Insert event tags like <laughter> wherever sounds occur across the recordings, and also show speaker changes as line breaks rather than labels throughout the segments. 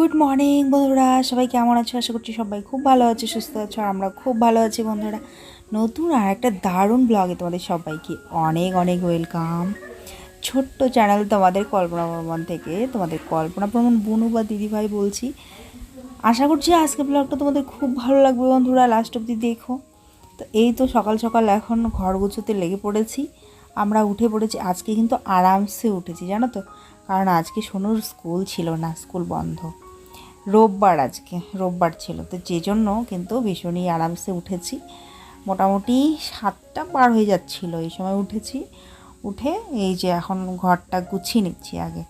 Good morning বন্ধুরা, সবাই কেমন আছো? আশা করছি সবাই খুব ভালো আছে, সুস্থ আছো আমরা খুব ভালো আছি বন্ধুরা। নতুন আর একটা দারুণ ব্লগে তোমাদের সবাইকে অনেক অনেক ওয়েলকাম ছোট্ট চ্যানেল তোমাদের কল্পনা প্রমাণ থেকে তোমাদের কল্পনা প্রমাণ বুনু বা দিদিভাই বলছি। আশা করছি আজকে ব্লগটা তোমাদের খুব ভালো লাগবে বন্ধুরা লাস্ট অব্দি দেখো। তো এই তো সকাল সকাল এখন ঘর গুছোতে লেগে পড়েছি। আমরা উঠে পড়েছি, আজকে কিন্তু আরামসে উঠেছি, জানো তো? কারণ আজকে সোনুর স্কুল ছিল না স্কুল বন্ধ। রোববার আজকে, রোববার ছিল। তো যে জন্য কিন্তু ভীষণই আরামসে উঠেছি। মোটামুটি সাতটা পার হয়ে যাচ্ছিল এই সময় উঠেছি। উঠে এই যে এখন ঘরটা গুছিয়ে নিচ্ছি আগে।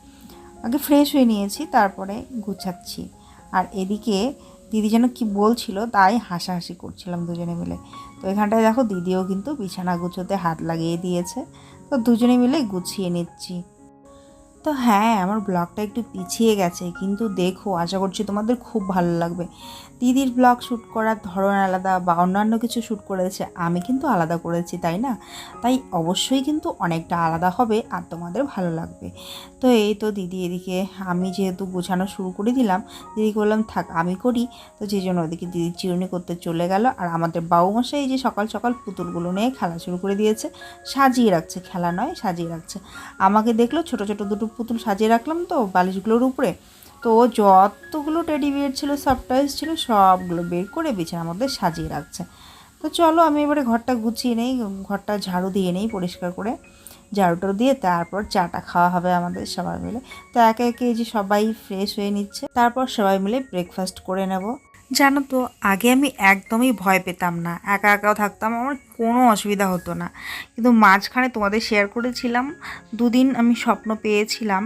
আগে ফ্রেশ হয়ে নিয়েছি, তারপরে গুছাচ্ছি। আর এদিকে দিদি যেন কি বলছিল, তাই হাসাহাসি করছিলাম দুজনে মিলে। তো এখানটায় দেখো দিদিও কিন্তু বিছানা গুছোতে হাত লাগিয়ে দিয়েছে। তো দুজনে মিলে গুছিয়ে নিচ্ছি। তো হ্যাঁ আমার ব্লগটা একটু পিছিয়ে গেছে, কিন্তু দেখো, আশা করছি তোমাদের খুব ভালো লাগবে। দিদির ব্লগ শ্যুট করার ধরন আলাদা বা অন্যান্য কিছু শ্যুট করেছে, আমি কিন্তু আলাদা করেছি, তাই না? তাই অবশ্যই কিন্তু অনেকটা আলাদা হবে আর তোমাদের ভালো লাগবে। তো এই তো দিদি এদিকে, আমি যেহেতু গোছানো শুরু করে দিলাম দিদিকে বললাম, থাক, আমি করি। তো যে জন্য ওদিকে দিদি চিরুনি করতে চলে গেল আর আমাদের বাবুমশাই এই যে সকাল সকাল পুতুলগুলো নিয়ে খেলা শুরু করে দিয়েছে। সাজিয়ে রাখছে, খেলা নয়, সাজিয়ে রাখছে। আমাকে দেখল ছোট ছোট দুটো পুতুল সাজিয়ে রাখলাম তো, বালিশগুলোর উপরে। তো যতগুলো টেডি বিয়ার ছিল সারপ্রাইজ ছিল, সবগুলো বের করে বিছানার মধ্যে সাজিয়ে রাখছে। তো চলো আমি এবারে ঘরটা গুছিয়ে নেই, ঘরটা ঝাড়ু দিয়ে নেই পরিষ্কার করে। ঝাড়ুটা দিয়ে তারপর চাটা খাওয়া হবে আমাদের সবাই মিলে। তো একে একে যে সবাই ফ্রেশ হয়ে নিচ্ছে, তারপর সবাই মিলে ব্রেকফাস্ট করে নেব। জানো তো, আগে আমি একদমই ভয় পেতাম না। একা একাও থাকতাম, আমার কোনো অসুবিধা হতো না। কিন্তু মাঝখানে তোমাদের শেয়ার করেছিলাম, দুদিন আমি স্বপ্ন পেয়েছিলাম,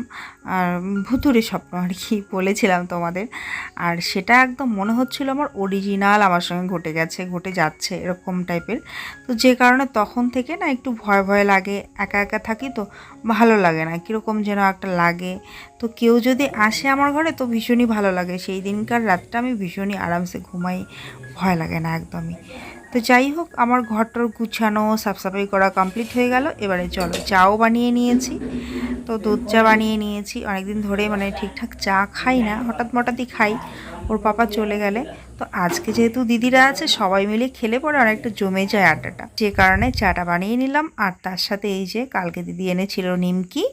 আর ভুতুরে স্বপ্ন আর কি বলেছিলাম তোমাদের। আর সেটা একদম মনে হচ্ছিল আমার অরিজিনাল আমার সঙ্গে ঘটে গেছে, ঘটে যাচ্ছে এরকম টাইপের তো যে কারণে তখন থেকে না একটু ভয় ভয় লাগে, একা একা থাকি তো ভালো লাগে না, কীরকম যেন একটা লাগে। তো কেউ যদি আসে আমার ঘরে তো ভীষণই ভালো লাগে, সেই দিনকার রাতটা আমি ভীষণই আরামসে ঘুমাই, ভয় লাগে না একদমই। তো যাই হোক, আমার ঘরটার গুছানো, সাফসাফাই করা কমপ্লিট হয়ে গেল। এবারে চলো, চাও বানিয়ে নিয়েছি। তো দুধ চা বানিয়ে নিয়েছি। অনেকদিন ধরে মানে ঠিকঠাক চা খাই না, হঠাৎ মঠাৎই খাই। ওর পাপা চলে গেলে। তো আজকে যেহেতু দিদিরা আছে, সবাই মিলে খেলে পরে অনেকটা জমে যায় আড্ডাটা যে কারণে চাটা বানিয়ে নিলাম। আর তার সাথে এই যে কালকে দিদি এনেছিল নিমকি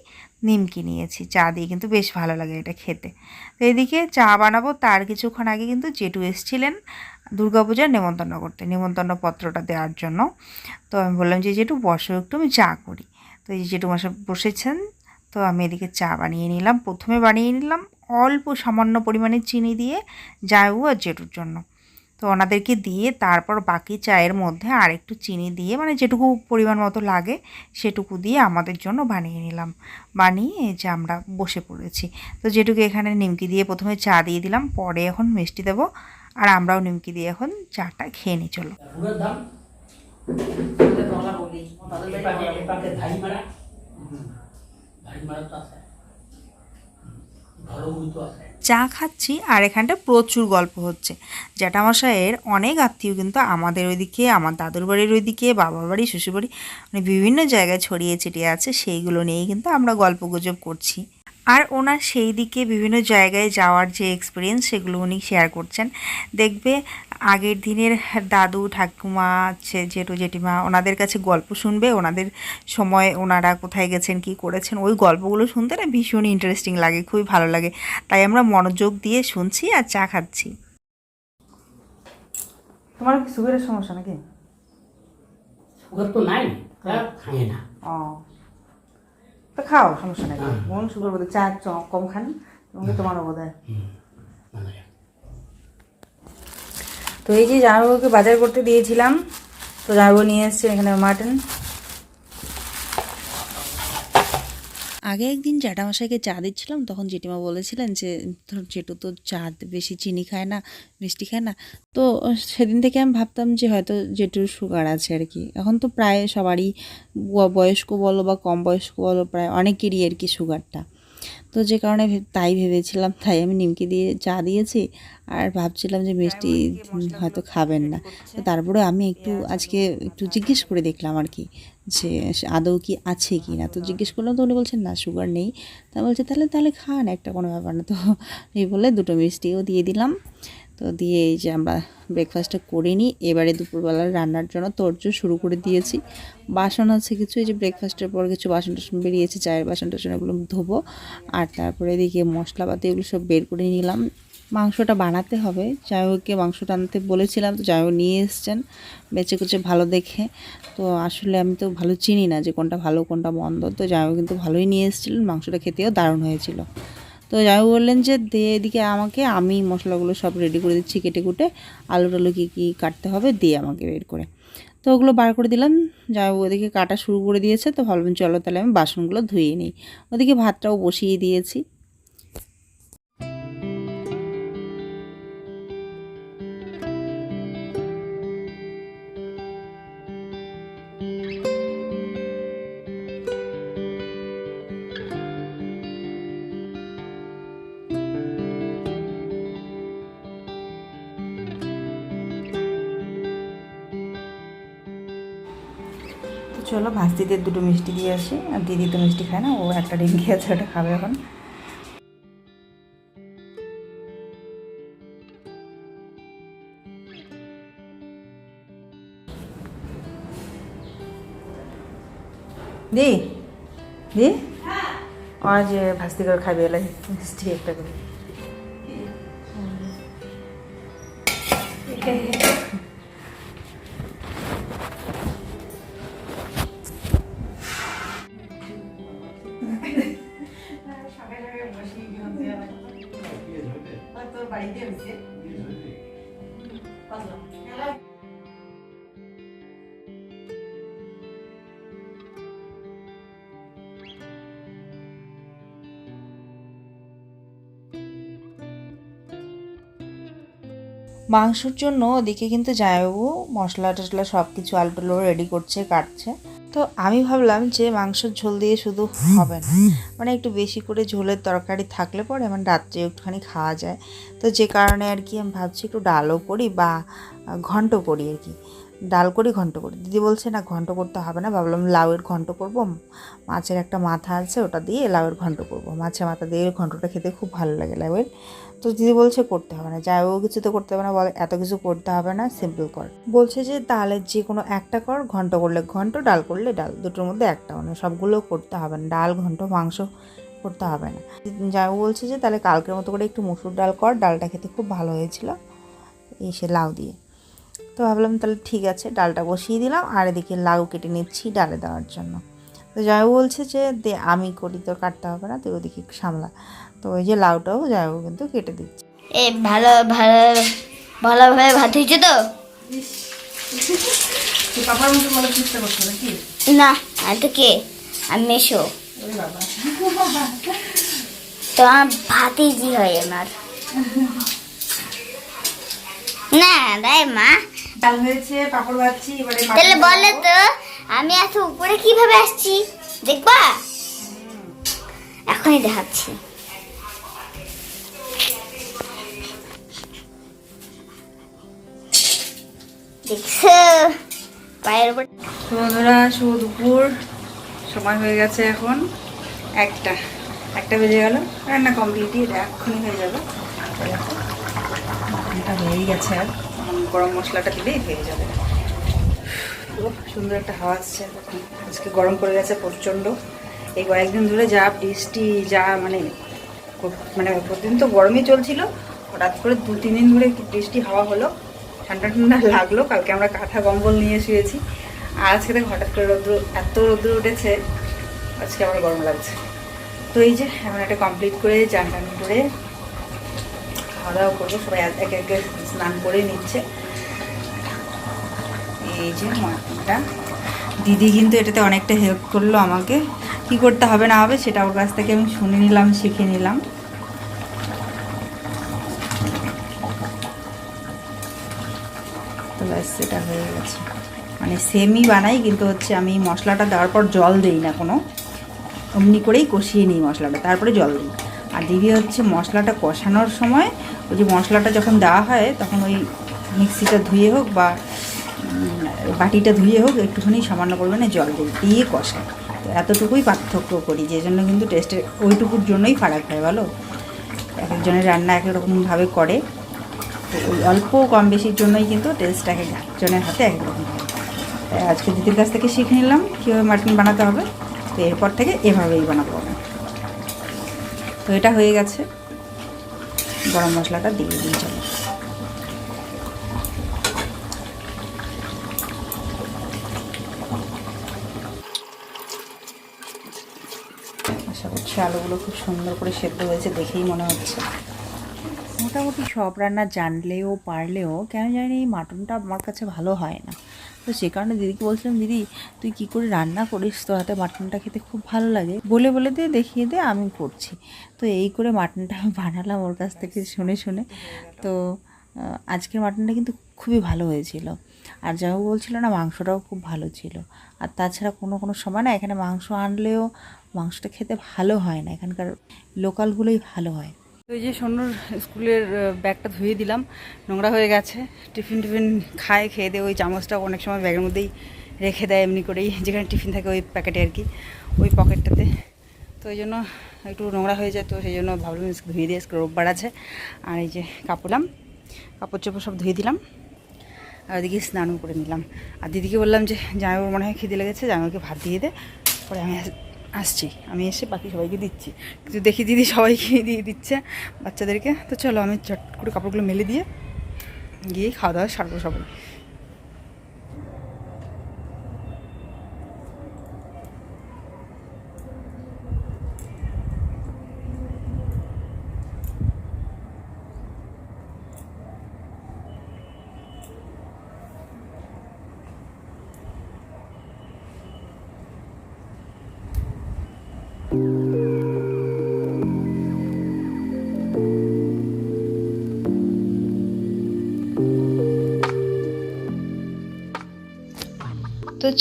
নিমকি নিয়েছি। চা দিয়ে কিন্তু বেশ ভালো লাগে এটা খেতে। তো এদিকে চা বানাবো, তার কিছুক্ষণ আগে কিন্তু জেঠু এসছিলেন। দুর্গাপূজার নেমন্তন্ন করতে, নেমন্তন্ন পত্রটা দেওয়ার জন্য। তো আমি বললাম যে জেঠু বসো, একটু আমি চা করি। তো এই যে জেঠু মাসে বসেছেন, তো আমি এদিকে চা বানিয়ে নিলাম। প্রথমে বানিয়ে নিলাম অল্প সামান্য পরিমাণে চিনি দিয়ে জায়ু আর জেঠুর জন্য। তো ওনাদেরকে দিয়ে তারপর বাকি চায়ের মধ্যে আর একটু চিনি দিয়ে মানে যেটুকু পরিমাণ মতো লাগে সেটুকু দিয়ে আমাদের জন্য বানিয়ে নিলাম। বানিয়ে যে আমরা বসে পড়েছি। তো যেটুকু এখানে নিমকি দিয়ে প্রথমে চা দিয়ে দিলাম, পরে এখন মিষ্টি দেবো। আর আমরাও নিমকি দিয়ে এখন চাটা খেয়ে নিই, চলো। চা খাচ্ছি আর এখানটা প্রচুর গল্প হচ্ছে। জ্যাঠামশাইয়ের অনেক আত্মীয় কিন্তু আমাদের ওইদিকে, আমার দাদুর বাড়ির ওইদিকে, বাবার বাড়ি শ্বশুর বাড়ি মানে বিভিন্ন জায়গায় ছড়িয়ে ছিটিয়ে আছে, সেইগুলো নিয়েই কিন্তু আমরা গল্প গুজব করছি। আর ওনার সেই দিকে বিভিন্ন জায়গায় যাওয়ার যে এক্সপিরিয়েন্স সেগুলো উনি শেয়ার করছেন। দেখবে আগের দিনের দাদু ঠাকুমা আছে জেঠু জেঠিমা ওনাদের কাছে গল্প শুনবে ওনাদের সময় ওনারা কোথায় গেছেন কি করেছেন ওই গল্পগুলো শুনতে না ভীষণ ইন্টারেস্টিং লাগে খুবই ভালো লাগে। তাই আমরা মনোযোগ দিয়ে শুনছি আর চা খাচ্ছি। তোমার কি সুগারের সমস্যা নাকি?
সুগার তো নাই খায় না।
ও। তো খাও, সমস্যা নেই। মন সুগার বোধ চা কম খান তোমাকে তোমারও বোধ হয় তো এই যে জামাইবাবুকে বাজার করতে দিয়েছিলাম, তো জামাইবাবু নিয়ে এসছে এখানে মাটন। আগে একদিন জ্যাঠামশাইকে চা দিচ্ছিলাম, তখন জেঠিমা বলেছিলেন যে, ধর জেঠু তো চা বেশি চিনি খায় না, মিষ্টি খায় না। তো সেদিন থেকে আমি ভাবতাম যে, হয়তো জেঠুর সুগার আছে আর কি। এখন তো প্রায় সবারই বয়স্ক বলো বা কম বয়স্ক বলো, প্রায় অনেকেরই আর কি সুগারটা তো যে কারণে তাই ভেবেছিলাম, তাই আমি নিমকি দিয়ে চা দিয়েছি আর ভাবছিলাম যে, মিষ্টি হয়তো খাবেন না। তো তারপরে আমি একটু, আজকে একটু জিজ্ঞেস করে দেখলাম আর কি। যে আদৌ কি আছে কি না? তো জিজ্ঞেস করলাম তো উনি বলছেন না সুগার নেই। তা বলছে তাহলে তাহলে খান একটা কোনো ব্যাপার না। তো এই বলে দুটো মিষ্টিও দিয়ে দিলাম। তো দিয়ে এই যে আমরা ব্রেকফাস্টটা করে নিই। এবারে দুপুরবেলার রান্নার জন্য তোরজো শুরু করে দিয়েছি। বাসন আছে কিছু এই যে ব্রেকফাস্টের পর কিছু বাসন টাসন বেরিয়েছে চায়ের বাসন টাসন এগুলো ধোবো। আর তারপরে এদিকে মশলাপাতি এগুলো সব বের করে নিলাম। মাংসটা বানাতে হবে। জায়গকে মাংসটা আনতে বলেছিলাম, তো জায়গ নিয়ে এসছেন। বেঁচে কুচে ভালো দেখে। তো আসলে আমি তো ভালো চিনি না যে কোনটা ভালো, কোনটা মন্দ। তো জায়গ কিন্তু ভালোই নিয়ে এসেছিলেন, মাংসটা খেতেও দারুণ হয়েছিল। তো যাই বললেন যে দিয়ে এদিকে আমাকে, আমি মশলাগুলো সব রেডি করে দিচ্ছি কেটে কুটে। আলু টালু কী কী কাটতে হবে দিয়ে আমাকে বের করে। তো ওগুলো বার করে দিলাম। যাই ওদিকে কাটা শুরু করে দিয়েছে। তো ভাবলাম চলো তাহলে আমি বাসনগুলো ধুয়ে নিই। ওদিকে ভাতটাও বসিয়ে দিয়েছি। চলো ভাস্তিদের দুটো মিষ্টি দিয়ে আসি। আর দিদি তো মিষ্টি খায় না, ও একটা ডিম খেয়েছে ওটা খাবে এখন। দি দি? আজ ভাস্তি করে খাবে, এলাই মিষ্টি একটা করে। মাংসর জন্য ওদিকে কিন্তু জায়বু মশলা টশলা সব কিছু আলু রেডি করছে, কাটছে। তো আমি ভাবলাম যে মাংসের ঝোল দিয়ে শুধু হবে না। মানে একটু বেশি করে ঝোলের তরকারি থাকলে পরে মানে রাত্রে একটুখানি খাওয়া যায়। তো যে কারণে আর কি আমি ভাবছি একটু ডালও করি বা ঘন্ট করি আর কি। ডাল করি, ঘন্ট করি। দিদি বলছে, না, ঘন্ট করতে হবে না। ভাবলাম, লাউয়ের ঘন্ট করব। মাছের একটা মাথা আছে, ওটা দিয়ে লাউয়ের ঘন্ট করব। মাছের মাথা দিয়ে ঘন্টটা খেতে খুব ভালো লাগে লাউয়ের। তো দিদি বলছে, করতে হবে না। যাই ও কিছু তো করতে হবে না, বলে, এত কিছু করতে হবে না সিম্পল কর। বলছে যে, তাহলে যে কোনো একটা কর, ঘন্ট করলে ঘন্ট, ডাল করলে ডাল। দুটোর মধ্যে একটা মানে সবগুলো করতে হবে না। ডাল, ঘন্ট, মাংস করতে হবে না। যাই বলছে যে, তাহলে কালকের মতো করে একটু মুসুর ডাল কর। ডালটা খেতে খুব ভালো হয়েছিল, এই সে লাউ দিয়ে। তো ভাবলাম তাহলে ঠিক আছে ডালটা বসিয়ে দিলাম আর এদিকে লাউ কেটে নিচ্ছি ডালে দেওয়ার জন্য। তো জয় বলছে যে দে আমি করি তোর কাটতে হবে না তুই ওদিকে সামলা। তো ওই যে লাউটাও জয় কিন্তু কেটে দিচ্ছে।
এ ভালো ভালো ভালোভাবে ভাত হয়েছে তো? <laughs> না আর তো কে? আমি মেশো <laughs> তো আমার ভাতই জি হয় আমার। <laughs> না রে মা
ডাল হয়েছে পাপড় ভাজছি এবারে
তাহলে বলে তো আমি এত উপরে কীভাবে আসছি? দেখবা? এখনই দেখাচ্ছি। দেখছ? পায়ের উপর
বন্ধুরা শুভ দুপুর। সময় হয়ে গেছে এখন একটা। একটা বেজে গেল। রান্না কমপ্লিটই এটা এক্ষুনি হয়ে যাবে। এটা হয়েই গেছে আর। গরম মশলাটা দিলেই হয়ে যাবে। খুব সুন্দর একটা হাওয়া আসছে। আজকে গরম পড়ে গেছে প্রচণ্ড। এই কয়েকদিন ধরে যা বৃষ্টি, যা মানে মানে প্রতিদিন তো গরমই চলছিল। হঠাৎ করে দু, তিন দিন ধরে বৃষ্টি হাওয়া হলো। ঠান্ডা ঠান্ডা লাগল। কালকে আমরা কাঁথা কম্বল নিয়ে শুয়েছি। আর আজকে দেখো হঠাৎ করে রৌদ্র, এত রৌদ্র উঠেছে, আজকে আমার গরম লাগছে। তো এই যে, এখন একটা কমপ্লিট করে চান টান করে খাওয়া দাওয়া করব, সবাই একে একে স্নান করে নিচ্ছে। এই যে মাটনটা দিদি কিন্তু এটাতে অনেকটা হেল্প করল আমাকে। কি করতে হবে না হবে সেটা ওর কাছ থেকে আমি শুনে নিলাম, শিখে নিলাম। ব্যাস সেটা হয়ে গেছে। মানে সেমই বানাই, কিন্তু হচ্ছে আমি মশলাটা দেওয়ার পর জল দিই না কোনো। অমনি করেই কষিয়ে নিই মশলাটা, তারপরে জল দিই। আর দিদি হচ্ছে মশলাটা কষানোর সময় ওই যে মশলাটা যখন দেওয়া হয় তখন ওই মিক্সিটা ধুয়ে হোক বা বাটিটা ধুয়ে হোক একটুখানি সামান্য পরিমাণে জল দিয়ে কষায়। তো এতটুকুই পার্থক্য করি, যে জন্য কিন্তু টেস্টের ওইটুকুর জন্যই ফারাক হয়, বলো? এক একজনের রান্না এক রকমভাবে করে, তো ওই অল্প কম বেশির জন্যই কিন্তু টেস্ট এক একজনের হাতে এক রকম আজকে দিদির কাছ থেকে শিখে নিলাম, কীভাবে মাটন বানাতে হবে। তো এরপর থেকে এভাবেই বানাবো। তো এটা হয়ে গেছে। গরম মশলাটা দিয়ে দিই, চলো। আশা করছি আলুগুলো খুব সুন্দর করে সেদ্ধ হয়েছে দেখেই মনে হচ্ছে। মোটামুটি সব রান্না জানলেও, পারলেও কেন জানি এই মাটনটা আমার কাছে ভালো হয় না। তো সে কারণে দিদিকে বলছিলাম, দিদি, তুই কি করে রান্না করিস? তো হাতে মাটনটা খেতে খুব ভালো লাগে। বলে বলে দিয়ে দেখিয়ে দে, আমি করছি। তো এই করে মাটনটা আমি বানালাম ওর কাছ থেকে শুনে শুনে। তো আজকের মাটনটা কিন্তু খুবই ভালো হয়েছিল। আর যাও বলছিল না, মাংসটাও খুব ভালো ছিল। আর তাছাড়া কোনো কোনো সময় না, এখানে মাংস আনলেও মাংসটা খেতে ভালো হয় না। এখানকার লোকালগুলোই ভালো হয়। তো এই যে সোনুর স্কুলের ব্যাগটা ধুয়ে দিলাম, নোংরা হয়ে গেছে। টিফিন টিফিন খায়, খেয়ে দিয়ে, ওই চামচটা অনেক সময় ব্যাগের মধ্যেই রেখে দেয়, এমনি করেই। যেখানে টিফিন থাকে ওই প্যাকেটে আর কি, ওই পকেটটাতে। তো এই জন্য একটু নোংরা হয়ে যায়, তো সেই জন্য ভাবলাম ধুয়ে দিয়ে রোববার আছে। আর এই যে কাপড়লাম কাপড় চোপড় সব ধুয়ে দিলাম। আর ওদিকে স্নানও করে নিলাম। আর দিদিকে বললাম যে, জামাইবাবুর মনে হয় খিদে লেগেছে জামাইকে ভাত দিয়ে দে, পরে আমি আসছি, আমি এসে বাকি সবাইকে দিচ্ছি। কিন্তু দেখি দিদি সবাইকে দিয়ে দিচ্ছে বাচ্চাদেরকে। তো চলো আমি চট করে কাপড়গুলো মেলে দিয়ে গিয়ে খাওয়া দাওয়া সারবো সবাই।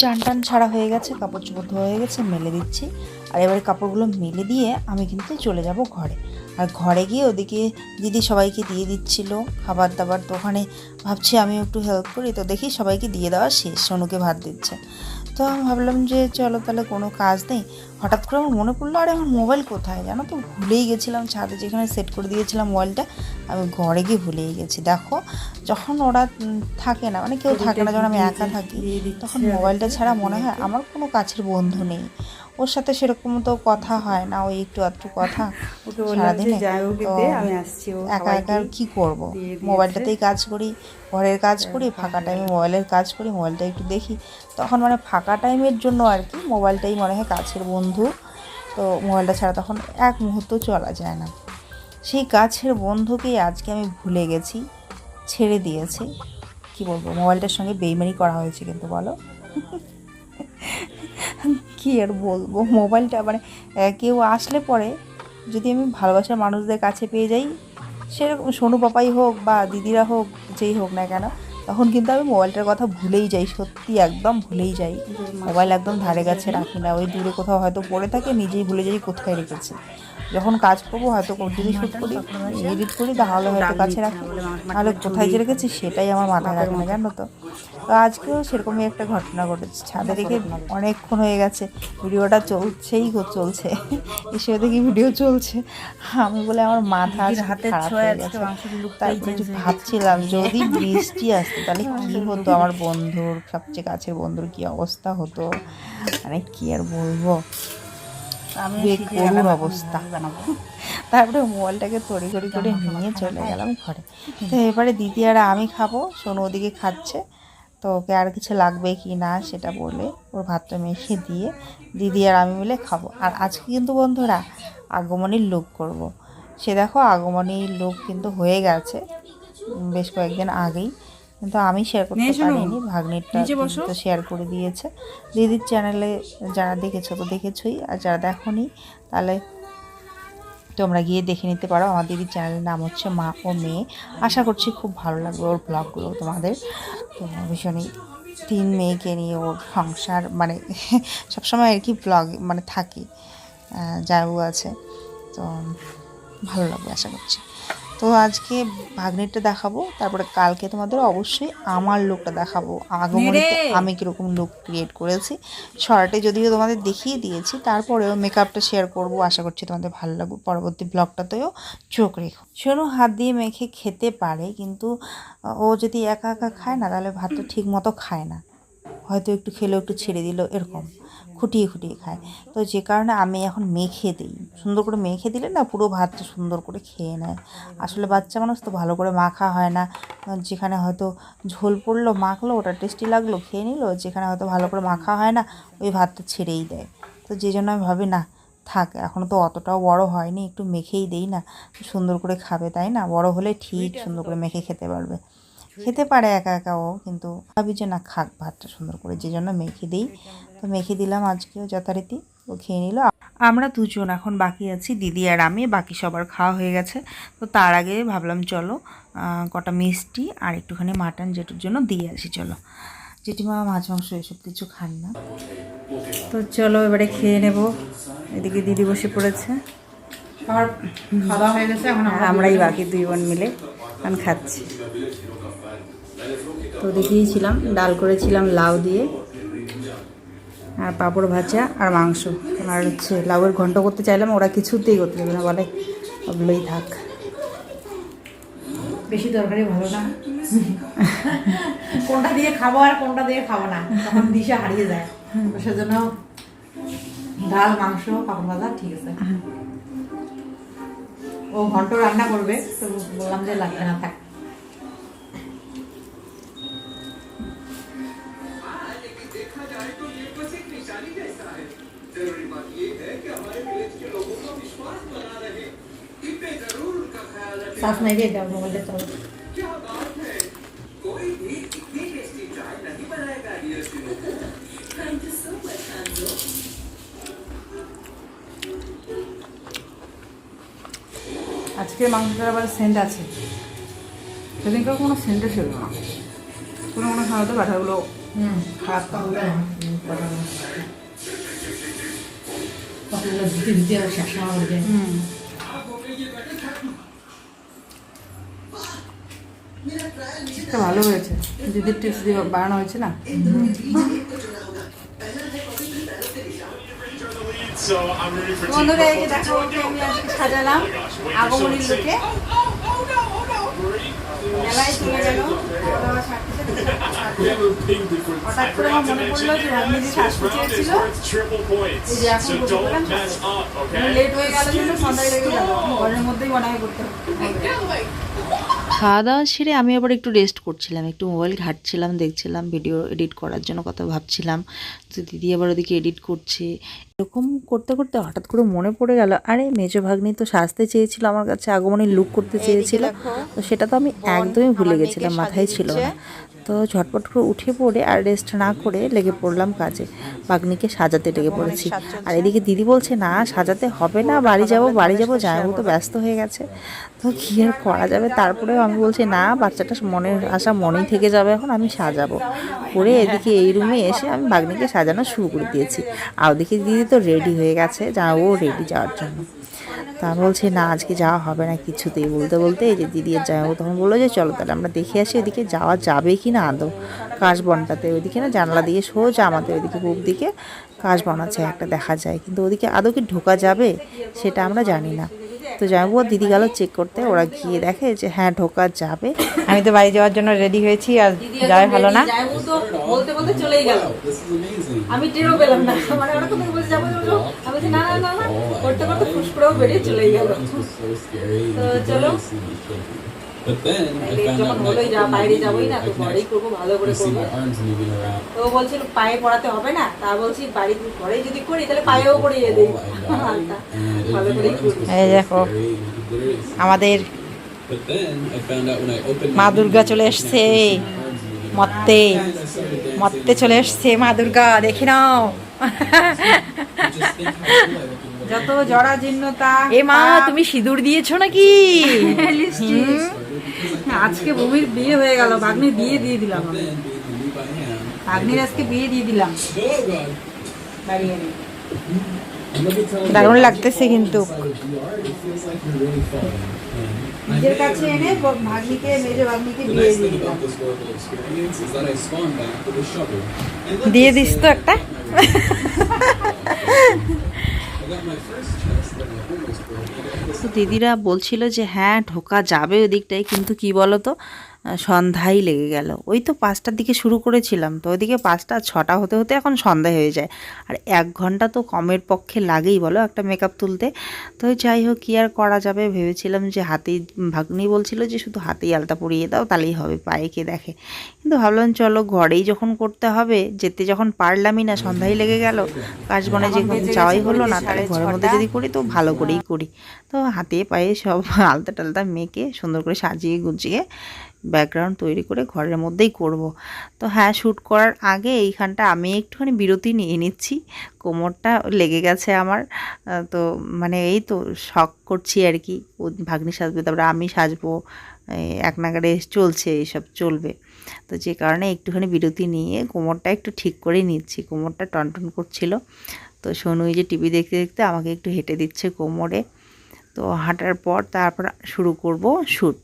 চান টান ছাড়া হয়ে গেছে কাপড় চোপড় ধোয়া হয়ে গেছে, মেলে দিচ্ছি। আর এবারে কাপড়গুলো মেলে দিয়ে আমি কিন্তু চলে যাব ঘরে। আর ঘরে গিয়ে ওদিকে দিদি সবাইকে দিয়ে দিচ্ছিল খাবার দাবার তো ওখানে ভাবছি আমি একটু হেল্প করি, তো দেখি সবাইকে দিয়ে দেওয়া শেষ, সোনুকে ভাত দিচ্ছে। তো আমি ভাবলাম যে চলো তাহলে কোনো কাজ নেই। হঠাৎ করে আমার মনে পড়ল আরে আমার মোবাইল কোথায় জানো তো? ভুলেই গেছিলাম ছাদে যেখানে সেট করে দিয়েছিলাম মোবাইলটা আমি ঘরে গিয়ে ভুলেই গেছি। দেখো যখন ওরা থাকে না মানে কেউ থাকে না যখন আমি একা থাকি তখন মোবাইলটা ছাড়া মনে হয় আমার কোনো কাছের বন্ধু নেই। ওর সাথে সেরকম তো কথা হয় না ওই একটু আধটু কথা সারাদিনে। একা একা আর কি করব? মোবাইলটাতেই কাজ করি ঘরের কাজ করি ফাঁকা টাইমে মোবাইলের কাজ করি মোবাইলটা একটু দেখি। তখন মানে ফাঁকা টাইমের জন্য আর কি মোবাইলটাই মনে হয় কাছের বন্ধু। তো মোবাইলটা ছাড়া তখন এক মুহূর্ত চলা যায় না। সেই কাছের বন্ধুকেই আজকে আমি ভুলে গেছি ছেড়ে দিয়েছি। কি বলব মোবাইলটার সঙ্গে বেইমানি করা হয়েছে কিন্তু বলো। <laughs> কি আর বলব? মোবাইলটা মানে কেউ আসলে পরে যদি আমি ভালোবাসার মানুষদের কাছে পেয়ে যাই সেরকম সোনু পাপাই হোক বা দিদিরা হোক যেই হোক না কেন তখন কিন্তু আমি মোবাইলটার কথা ভুলেই যাই সত্যি একদম ভুলেই যাই। মোবাইল একদম ধারে কাছে রাখি না ওই দূরে কোথাও হয়তো পড়ে থাকে নিজেই ভুলে যাই কোথায় রেখেছি। যখন কাজ করব হয়তো শ্যুট করি এডিট করি তাহলে হয়তো কাছে রাখি। তাহলে কোথায় যে রেখেছি সেটাই আমার মাথায় রাখে না জানো তো। তো আজকেও সেরকমই একটা ঘটনা ঘটেছে। ছাদে রেখে অনেকক্ষণ হয়ে গেছে। ভিডিওটা চলছেই চলছে। এসে দেখি ভিডিও চলছে। আমি বলে আমার মাথা হাতে
হাতের
খারাপ হয়ে গেছে। তারপরে
change
যে
হয়ে
ভাবছিলাম যদি বৃষ্টি আসতো তাহলে কী হতো? আমার বন্ধুর সবচেয়ে কাছের বন্ধুর কী অবস্থা হতো? মানে কি আর বলব? করুণ অবস্থা। তারপরে মোবাইলটাকে তড়ি ঘড়ি করে নিয়ে চলে গেলাম ঘরে। তো এবারে দিদি আর আমি খাব সোনু ওদিকে খাচ্ছে। তো ওকে আর কিছু লাগবে কি না সেটা বলে ওর ভাতটা মেখে দিয়ে দিদি আর আমি মিলে খাব। আর আজকে কিন্তু বন্ধুরা আগমনীর লোক করব। সে দেখো আগমনীর লোক কিন্তু হয়ে গেছে বেশ কয়েকদিন আগেই। কিন্তু আমি শেয়ার করতে। পারিনি ভাগ্নিরটা
নিচে বসো।
তো শেয়ার করে দিয়েছে। দিদির চ্যানেলে যারা দেখেছ তো দেখেছই আর যারা দেখোনি তাহলে তোমরা গিয়ে দেখে নিতে পারো। আমার দিদির চ্যানেলের নাম হচ্ছে মা ও মেয়ে। আশা করছি খুব ভালো লাগবে ওর ব্লগগুলো তোমাদের। তো ভীষণই তিন মেয়েকে নিয়ে ওর সংসার মানে <laughs> সবসময় আর কি ব্লগ মানে থাকি জায়গা আছে। তো ভালো লাগবে আশা করছি। তো আজকে ভাগ্নেরটা দেখাবো তারপরে কালকে তোমাদের অবশ্যই আমার লোকটা দেখাবো। আগমনীতে আমি কীরকম লুক ক্রিয়েট করেছি। শর্টে যদিও তোমাদের দেখিয়ে দিয়েছি তারপরেও মেকআপটা শেয়ার করব। আশা করছি তোমাদের ভালো লাগবে। পরবর্তী ব্লগটাতেও চোখ রেখো। শোনো হাত দিয়ে মেখে খেতে পারে কিন্তু ও যদি একা একা খায় না তাহলে ভাতটা ঠিক মতো খায় না। হয়তো একটু খেলেও একটু ছেড়ে দিল এরকম। খুঁটিয়ে খুঁটিয়ে খায়। তো যে কারণে আমি এখন মেখে দিই। সুন্দর করে মেখে দিলে না পুরো ভাতটা সুন্দর করে খেয়ে নেয়। আসলে বাচ্চা মানুষ তো ভালো করে মাখা হয় না। যেখানে হয়তো ঝোল পড়ল মাখলো ওটা টেস্টি লাগল খেয়ে নিল যেখানে হয়তো ভালো করে মাখা হয় না ওই ভাতটা ছেড়েই দেয়। তো যে জন্য আমি ভাবি না থাক এখনও তো অতটাও বড় হয়নি একটু মেখেই দেই না। সুন্দর করে খাবে তাই না? বড় হলে ঠিক সুন্দর করে মেখে খেতে পারবে। খেতে পারে একা একা ও কিন্তু ভাবি যে না খাক ভাতটা সুন্দর করে যে জন্য মেখে দিই। তো মেখে দিলাম আজকেও যথারীতি ও খেয়ে নিল। আমরা দুজন এখন বাকি আছি দিদি আর আমি বাকি সবার খাওয়া হয়ে গেছে। তো তার আগে ভাবলাম চলো কটা মিষ্টি আর একটুখানি মাটন যেটুর জন্য দিয়ে আসি চলো। জেঠিমা মাছ মাংস এসব কিছু খান না। তো চলো এবারে খেয়ে নেব। এদিকে দিদি বসে পড়েছে।
খাওয়া হয়ে গেছে এখন
আমরাই বাকি দুই বোন মিলে এখন খাচ্ছি। তো দেখিয়েছিলাম, ডাল করেছিলাম লাউ দিয়ে, আর পাঁপড় ভাজা আর মাংস। আর হচ্ছে লাউয়ের ঘন্ট করতে চাইলাম, ওরা কিছুতেই করতে পারবে না, বলে ওগুলোই থাক।
বেশি তরকারি ভালো না। কোনটা দিয়ে খাব আর কোনটা দিয়ে খাব না, তখন দিশা হারিয়ে যায়। সেজন্য ডাল, মাংস, পাপড় ভাজা, ঠিক আছে। ও ঘন্ট রান্না করবে, তো বললাম যে লাগবে না, থাক। सास नहीं देगा मोबाइल देता हूँ আজকের মাংসটার আবার সেন্ট আছে সেদিনকার কোনো সেন্টও ছিল না কোনো কোনো সময় তো বাটাগুলো খারাপ তো
কতগুলো দিতে দিতে আর শেষ হওয়া
ভালো হয়েছে। দিদির টিপস দিয়ে বানানো হয়েছে না?
সাজালাম আগমনীর মনে পড়ল? লেট হয়ে গেল জন্য সন্ধ্যায় ঘরের মধ্যেই বানাই করতে হবে।
খাওয়া দাওয়া সেরে আমি আবার একটু রেস্ট করছিলাম একটু মোবাইল ঘাটছিলাম দেখছিলাম ভিডিও এডিট করার জন্য কথা ভাবছিলাম। তো দিদি আবার ওদিকে এডিট করছে। এরকম করতে করতে হঠাৎ করে মনে পড়ে গেল আরে মেজো ভাগ্নি তো সাজতে চেয়েছিল আমার কাছে আগমনের লুক করতে চেয়েছিল। তো সেটা তো আমি একদমই ভুলে গেছিলাম মাথায় ছিল না। তো ঝটপট করে উঠে পড়ে আর রেস্ট না করে লেগে পড়লাম কাজে। বাগনিকে সাজাতে লেগে পড়েছি। আর এদিকে দিদি বলছে না সাজাতে হবে না বাড়ি যাব বাড়ি যাব জামাইবাবু তো ব্যস্ত হয়ে গেছে। তো কী আর করা যাবে? তারপরেও আমি বলছি না বাচ্চাটা মনের আশা মনেই থেকে যাবে এখন আমি সাজাবো। করে এদিকে এই রুমে এসে আমি বাগনিকে সাজানো শুরু করে দিয়েছি। আর ওদিকে দিদি তো রেডি হয়ে গেছে ও রেডি যাওয়ার জন্য। তা আমি বলছি, না, আজকে যাওয়া হবে না কিছুতেই। বলতে বলতে এই যে দিদি জামাইবাবু তখন বলল যে, চলো তাহলে আমরা দেখে আসি ওইদিকে যাওয়া যাবে কি না আদৌ। কাশ বনটাতে ওইদিকে না জানলা দিয়ে সোজা আমাদের ওইদিকে পূব দিকে কাশ বন আছে, একটা দেখা যায়। কিন্তু ওদিকে আদৌ কি ঢোকা যাবে সেটা আমরা জানি না। তো যাব। দিদি গেল চেক করতে। ওরা গিয়ে দেখে যে হ্যাঁ ঢোকা যাবে।
আমি তো বাড়ি যাওয়ার জন্য রেডি হয়েছি আর যাই ভালো না।
বলতে বলতে চলেই গেল। আমি টেরও পেলাম না। মানে ওরা কোথায় বলছে যাব যাব যাব। আমি বলছি না না না না। করতে করতে ফুস করেও বেরিয়ে চলেই গেল। তো চলো।
But then I found
যখন
out
হলোই
like,
যা
oh my
বাইরে
God,
যাবোই না
I
তো
can
ঘরেই করব ভালো করে
actually see
করব
my arms moving around.
তো বলছিল পায়ে পড়াতে হবে না তা বলছি বাড়ি ঘরে যদি করি তাহলে পায়েও
Oh,
ভালো করেই
এই দেখো. আমাদের
But then I found out when I opened
মা
my
দুর্গা চলে
I can
এসছে
actually see my arms moving
মত্তে. মত্তে চলে এসছে মা দুর্গা দেখি নাও যত জরা জীর্ণতা
এ মা তুমি সিঁদুর দিয়েছ নাকি।
আজকে বমির বিয়ে হয়ে গেল বাগ্নির বিয়ে দিয়ে দিলাম আমি
Then being the new by hand.
বাগ্নির আজকে বিয়ে দিয়ে দিলাম
Oh God.
বাড়ি এনে
দারুণ লাগতেছে কিন্তু
Inside of VR, it feels like you're really falling. And I
নিজের
think
কাছে এনে ভাগ্নিকে মেজে ভাগ্নিকে
the
বিয়ে
nice
দিয়ে
thing
দিলাম
about this horrible experience is that I spawned back with a shovel. And let's
দিয়ে
just
দিস
say
তো একটা তো দিদিরা বলছিল যে হ্যাঁ ঢোকা যাবে ওই দিকটায় কিন্তু কি বলো তো সন্ধ্যাই লেগে গেল। ওই তো পাঁচটার দিকে শুরু করেছিলাম, তো ওইদিকে পাঁচটা, ছটা হতে হতে এখন সন্ধ্যা হয়ে যায়। আর এক ঘণ্টা তো কমের পক্ষে লাগেই বলো একটা মেকআপ তুলতে। তো যাই হোক, কী আর করা যাবে? ভেবেছিলাম যে হাতেই, ভাগ্নি বলছিল যে শুধু হাতেই আলতা পরিয়ে দাও, তাহলেই হবে, পায়ে কে দেখে। কিন্তু ভাবলাম চলো, ঘরেই যখন করতে হবে, যেতে যখন পারলামই না, সন্ধ্যাই লেগে গেল। কাশবনে যে যাওয়াই হলো না, তাহলে ঘরের মধ্যে যদি করি তো ভালো করেই করি। তো হাতে পায়ে সব আলতা টালতা মেখে সুন্দর করে সাজিয়ে গুছিয়ে ব্যাকগ্রাউন্ড তৈরি করে ঘরের মধ্যেই করব। তো হ্যাঁ শ্যুট করার আগে এইখানটা আমি একটুখানি বিরতি নিয়ে নিচ্ছি। কোমরটা লেগে গেছে আমার। তো মানে এই তো শখ করছি আর কি। ভাগ্নি সাজবে, তারপরে আমি সাজবো। এক নাগারে চলছে, এইসব চলবে। তো যে কারণে একটুখানি বিরতি নিয়ে কোমরটা একটু ঠিক করে নিচ্ছি। কোমরটা টনটন করছিল। তো সোনু যে টিভি দেখতে দেখতে আমাকে একটু হেঁটে দিচ্ছে কোমরে। তো হাঁটার পর তারপর শুরু করব শ্যুট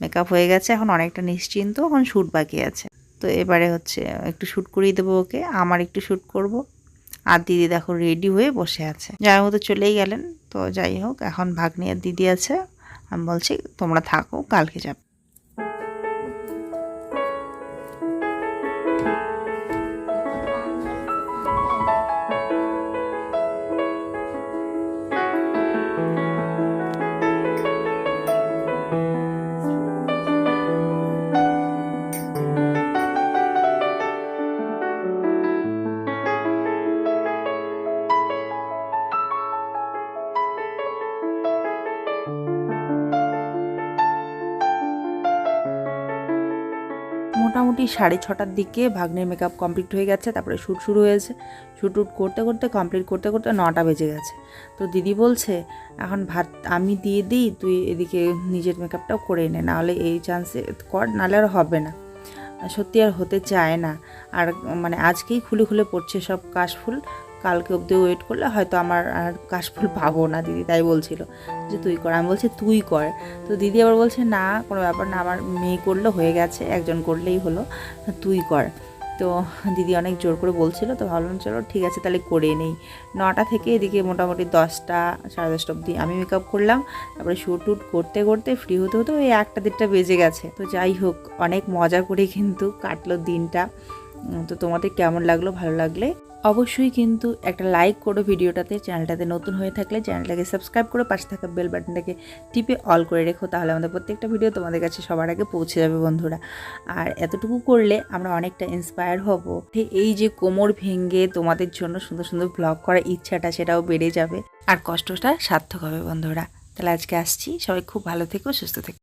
মেকআপ হয়ে গেছে, এখন অনেকটা নিশ্চিন্ত, এখন শ্যুট বাকি আছে। তো এবারে হচ্ছে একটু শ্যুট করিয়ে দেবো ওকে, আমার একটু শ্যুট করব। আর দিদি দেখো রেডি হয়ে বসে আছে। যাই হোক তো চলেই গেলেন। তো যাই হোক, এখন ভাগ্নি আর দিদি আছে। আমি বলছি, তোমরা থাকো, কালকে যাবে। মোটামুটি সাড়ে ছটার দিকে ভাগ্নের মেকআপ কমপ্লিট হয়ে গেছে, তারপরে শ্যুট শুরু হয়েছে। শ্যুট উট করতে করতে কমপ্লিট করতে করতে নটা বেজে গেছে। তো দিদি বলছে, এখন ভাত আমি দিয়ে দিই, তুই এদিকে নিজের মেকআপটাও করে নে, নাহলে এই চান্সে কর, নাহলে আর হবে না। সত্যি আর হতে চায় না। আর মানে আজকেই খুলে খুলে পড়ছে সব কাশফুল। কালকে অবধি ওয়েট করলে হয়তো আমার আর কাশফুল পাবো না, দিদি তাই বলছিল যে তুই কর। আমি বলছি, তুই কর। তো দিদি আবার বলছে, না, কোনো ব্যাপার না, আমার মেয়ে করলে, হয়ে গেছে, একজন করলেই হলো, তুই কর। তো দিদি অনেক জোর করে বলছিল, তো ভাবলাম, চলো, ঠিক আছে, তাহলে করে নেই। নটা থেকে এদিকে মোটামুটি দশটা, সাড়ে দশটা অবধি আমি মেকআপ করলাম। তারপরে শ্যুট টুট করতে করতে ফ্রি হতে হতে ওই একটা দেড়টা বেজে গেছে। তো যাই হোক, অনেক মজা করে কিন্তু কাটলো দিনটা। তো তোমাদের কেমন লাগল, ভালো লাগলে অবশ্যই কিন্তু একটা লাইক করো ভিডিওটাতে, চ্যানেলটাতে নতুন হয়ে থাকলে চ্যানেলটাকে সাবস্ক্রাইব করে, পাশে থাকা বেল বাটনটাকে টিপে অল করে রেখো, তাহলে আমাদের প্রত্যেকটা ভিডিও তোমাদের কাছে সবার আগে পৌঁছে যাবে বন্ধুরা। আর এতটুকু করলে আমরা অনেকটা ইন্সপায়ার হব। এই যে কোমর ভেঙে তোমাদের জন্য সুন্দর সুন্দর ব্লগ করার ইচ্ছাটা সেটাও বেড়ে যাবে। আর কষ্টটা সার্থক হবে বন্ধুরা। তাহলে আজকে আসছি। সবাই খুব ভালো থেকো, সুস্থ থেকো।